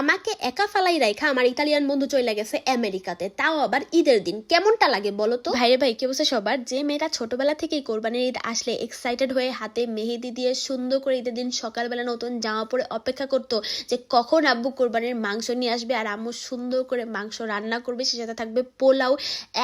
আমাকে একা ফালাই রাইখা আমার ইতালিয়ান বন্ধু চলে গেছে আমেরিকাতে। তাও আবার ঈদের দিন। কেমনটা লাগে বলো তো? ভাইরে ভাই, কি বলছে সবার? যে মেয়েটা ছোটবেলা থেকেই কোরবানির ঈদ আসলে এক্সাইটেড হয়ে হাতে মেহেদি দিয়ে সুন্দর করে ঈদের দিন সকালবেলা নতুন জামা পরে অপেক্ষা করতো যে কখন আব্বু কোরবানির মাংস নিয়ে আসবে আর আম্মু সুন্দর করে মাংস রান্না করবে, সে সাথে থাকবে পোলাও,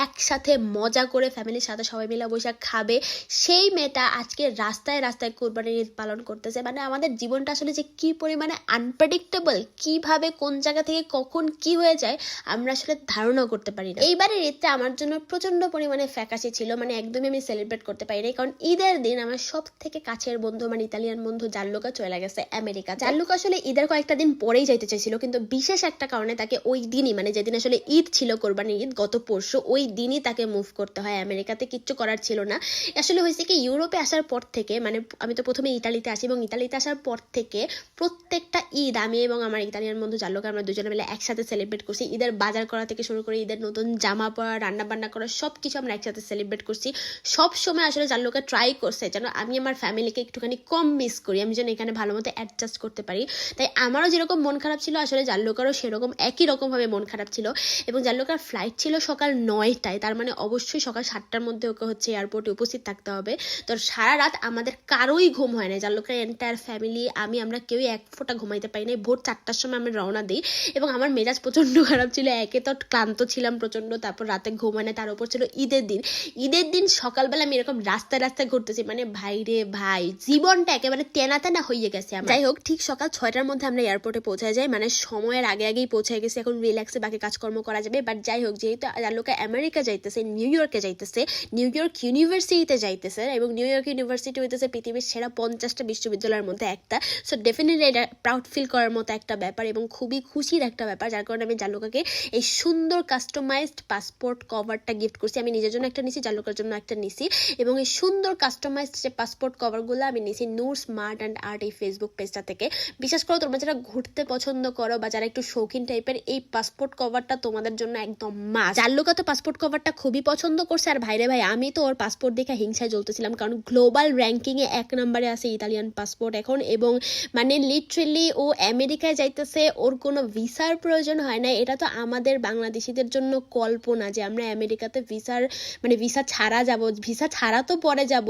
একসাথে মজা করে ফ্যামিলির সাথে সবাই মিলে বসে খাবে। সেই মেয়েটা আজকে রাস্তায় রাস্তায় কোরবানির ঈদ পালন করতেছে। মানে আমাদের জীবনটা আসলে যে কি পরিমাণে আনপ্রেডিক্টেবল কীভাবে কোন জায়গা থেকে কখন কি হয়ে যায়, আমরা আসলে ধারণাও করতে পারি না। এইবারের ঈদটা আমার জন্য প্রচণ্ড পরিমাণে ফ্যাকাশি ছিল মানে একদমই আমি সেলিব্রেট করতে পারি নাই। কারণ ঈদের দিন আমার সব থেকে কাছের বন্ধু মানে ইতালিয়ান বন্ধু জাল্লুকা চলে গেছে আমেরিকা। জাল্লুকা আসলে ঈদের কয়েকটা দিন পরেই যাইতে চাইছিল কিন্তু বিশেষ একটা কারণে তাকে ওই দিনই মানে যেদিন আসলে ঈদ ছিল, কোরবানির ঈদ, গত পরশু, ওই দিনই তাকে মুভ করতে হয়। আমেরিকাতে কিচ্ছু করার ছিল না। আসলে হয়েছে কি, ইউরোপে আসার পর থেকে মানে আমি তো প্রথমে ইতালিতে আসি এবং ইতালিতে আসার পর থেকে প্রত্যেকটা ঈদ আমি এবং আমার ইতালিয়ান বন্ধু জাল্লোকে আমরা দুজনে মিলে একসাথে সেলিব্রেট করছি। ঈদের বাজার করা থেকে শুরু করে ঈদের নতুন জামা পরা, রান্না বান্না করা সব কিছু আমরা একসাথে সেলিব্রেট করছি। সব সময় আসলে জাল্লোকে ট্রাই করছে যেন আমি আমার ফ্যামিলিকে একটুখানি কম মিস করি, আমি যেন এখানে ভালো মতো অ্যাডজাস্ট করতে পারি। তাই আমারও যেরকম মন খারাপ ছিল, আসলে জাল্লোকারও সেরকম একই রকমভাবে মন খারাপ ছিল এবং জাল্লোকার ফ্লাইট ছিল সকাল নয়টায়, তার মানে অবশ্যই সকাল সাতটার মধ্যে ওকে হচ্ছে এয়ারপোর্টে উপস্থিত থাকতে হবে। তো সারা রাত আমাদের কারোই ঘুম হয় না জাল্লোকার এন্টায়ার ফ্যামিলি আমি আমরা কেউই এক ফোঁটা ঘুমাইতে পারি না ভোর চারটার সময় আমি রওনা দিই। এবং আমার মেজাজ প্রচণ্ড খারাপ ছিল, একে তো ক্লান্ত ছিলাম প্রচণ্ড, তারপর রাতে ঘুম হয় না, তার উপর ছিল ঈদের দিন। ঈদের দিন সকালবেলা আমি এরকম রাস্তায় রাস্তায় ঘুরতেছি মানে ভাই রে ভাই, জীবনটা একেবারে তেনা তেনা হয়ে গেছে আমার। যাই হোক, ঠিক সকাল ছয়টার মধ্যে আমরা এয়ারপোর্টে পৌঁছায় যাই মানে সময়ের আগে আগেই পৌঁছে গেছি, এখন রিল্যাক্সে বাকি কাজকর্ম করা যাবে। বাট যাই হোক, যেহেতু লোকে আমেরিকা যাইতেছে নিউ ইয়র্কে যাইতেছে নিউ ইয়র্ক ইউনিভার্সিটিতে যাইতেছে, এবং নিউ ইয়র্ক ইউনিভার্সিটি হইতেছে পৃথিবীর সেরা পঞ্চাশটা বিশ্ববিদ্যালয়ের মধ্যে একটা। সো ডেফিনেটলি এটা প্রাউড ফিল করার মতো একটা ব্যাপার, এবং খুবই খুশির একটা ব্যাপার, যার কারণে আমি জালুকাকে এই সুন্দর কাস্টমাইজড পাসপোর্ট কভারটা গিফট করছি। আমি নিজের জন্য একটা নিছি জালুকার জন্য একটা নিছি এবং এই সুন্দর কাস্টমাইজড যে পাসপোর্ট কভারগুলো আমি নিছি নূর স্মার্ট অ্যান্ড আর্ট এই ফেসবুক পেজটা থেকে। বিশেষ করে, তোমরা যারা ঘুরতে পছন্দ করো বা যারা একটু শৌখিন টাইপের এই পাসপোর্ট কভারটা তোমাদের জন্য একদম মাস জাল্লুকা তো পাসপোর্ট কভারটা খুবই পছন্দ করছে আর ভাইরে ভাই, আমি তো ওর পাসপোর্ট দেখে হিংসায় জ্বলতেছিলাম কারণ গ্লোবাল র্যাঙ্কিংয়ে এক নম্বরে আছে ইতালিয়ান পাসপোর্ট এখন এবং মানে লিটারেলি ও আমেরিকায় যাইতেছে ওর কোনো ভিসার প্রয়োজন হয় না এটা তো আমাদের বাংলাদেশিদের জন্য কল্পনা যে আমরা আমেরিকাতে ভিসার মানে ভিসা ছাড়া যাব। ভিসা ছাড়া তো পরে যাব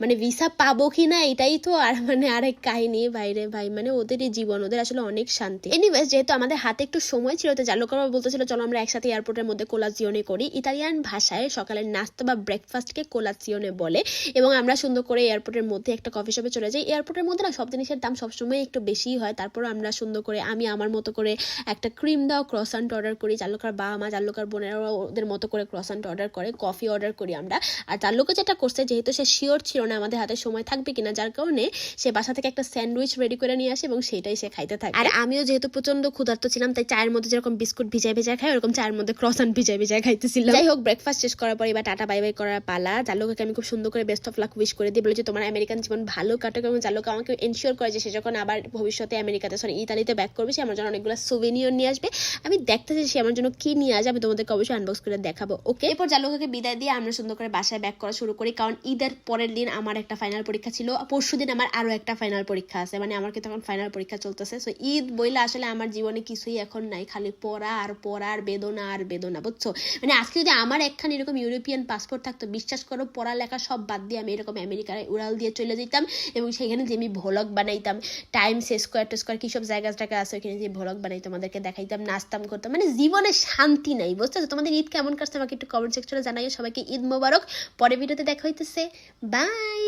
মানে ভিসা পাবো কি না এটাই তো আর মানে আরেক কাহিনী। ভাইরে ভাই মানে ওদেরই জীবন, ওদের আসলে অনেক শান্তি। এনিওয়েজ যেহেতু আমাদের হাতে একটু সময় ছিল, তো জালুকার বলতেছিল, চলো আমরা একসাথে এয়ারপোর্টের মধ্যে কোলাজিওনে করি। ইতালিয়ান ভাষায় সকালের নাস্তা বা ব্রেকফাস্টকে কোলাজিওনে বলে এবং আমরা সুন্দর করে এয়ারপোর্টের মধ্যে একটা কফি শপে চলে যাই। এয়ারপোর্টের মধ্যে না, সব জিনিসের দাম সবসময় একটু বেশিই হয়। তারপর আমরা সুন্দর করে, আমি, আমার মতো করে একটা ক্রিম দাও ক্রসান্ট অর্ডার করি। জাল্লুকার বাবা মা জাল্লুকার বোনেরা ওদের মতো করে ক্রসান্ট অর্ডার করে কফি অর্ডার করি আমরা। আর জাল্লুকা যেটা করছে, যেহেতু সে শিওর ছিল না আমাদের হাতে সময় থাকবে কিনা, যার কারণে সে বাসা থেকে একটা স্যান্ডউইচ রেডি করে নিয়ে আসে এবং সেটাই সে খাইতে থাকে। আর আমিও যেহেতু প্রচণ্ড ক্ষুধার্ত ছিলাম, তাই চায়ের মধ্যে যেরকম বিস্কুট ভিজায় ভিজায় খাই, ওরকম চায়ের মধ্যে ক্রসান্ট ভিজায় ভিজায় খাইতেছিলাম। যাই হোক ব্রেকফাস্ট শেষ করার পরে বা টাটা বাই বাই করার পালা। জাল্লুকাকে আমি খুব সুন্দর করে বেস্ট অফ লাক উইশ করে দিই, বলে যে তোমার আমেরিকান জীবন ভালো কাটুক এবং জাল্লুকা আমাকে এনশিওর করে যে সে যখন আবার ভবিষ্যতে আমেরিকাতে সরি ইতালিতে ব্যাক করবে, সে আমার জন্য অনেকগুলো সুভেনিয়র নিয়ে আসবে। আমি দেখতেছি সে আমার জন্য কি নিয়ে আসবে, আমি তোমাদেরকে অবশ্যই আনবক্স করে দেখাবো ওকে এরপর জালুকাকে বিদায় দিয়ে আমরা সুন্দর করে বাসায় ব্যাক করা শুরু করি, কারণ ঈদের পরের দিন আমার একটা ফাইনাল পরীক্ষা ছিল, পরশু দিন আমার আরও একটা ফাইনাল পরীক্ষা আছে মানে আমার তখন ফাইনাল পরীক্ষা চলতেছে। সো ঈদ বইলে আসলে আমার জীবনে কিছুই এখন নাই, খালি পড়া আর পড়া আর বেদনা আর বেদনা, বুঝছ? মানে আজকে যদি আমার একখানে এরকম ইউরোপিয়ান পাসপোর্ট থাকতো, বিশ্বাস করো, পড়ালেখা সব বাদ দিয়ে আমি এরকম আমেরিকার উড়াল দিয়ে চলে যেতাম, এবং সেখানে যে আমি ভ্লগ বানাইতাম টাইম শেষ স্কোয়ার টু স্কোয়ার কিসব জায়গা টাকা আছে, ওইখানে যে ভ্লগ বানাই, তোমাদেরকে দেখাইতাম, নাচতাম, করতাম। মানে জীবনে শান্তি নাই, বুঝতে তো তোমাদের ঈদ কেমন কাটছে আমাকে একটু কমেন্ট সেকশনে জানাইও। সবাইকে ঈদ মোবারক। পরে ভিডিওতে দেখা হইতেছে। বাই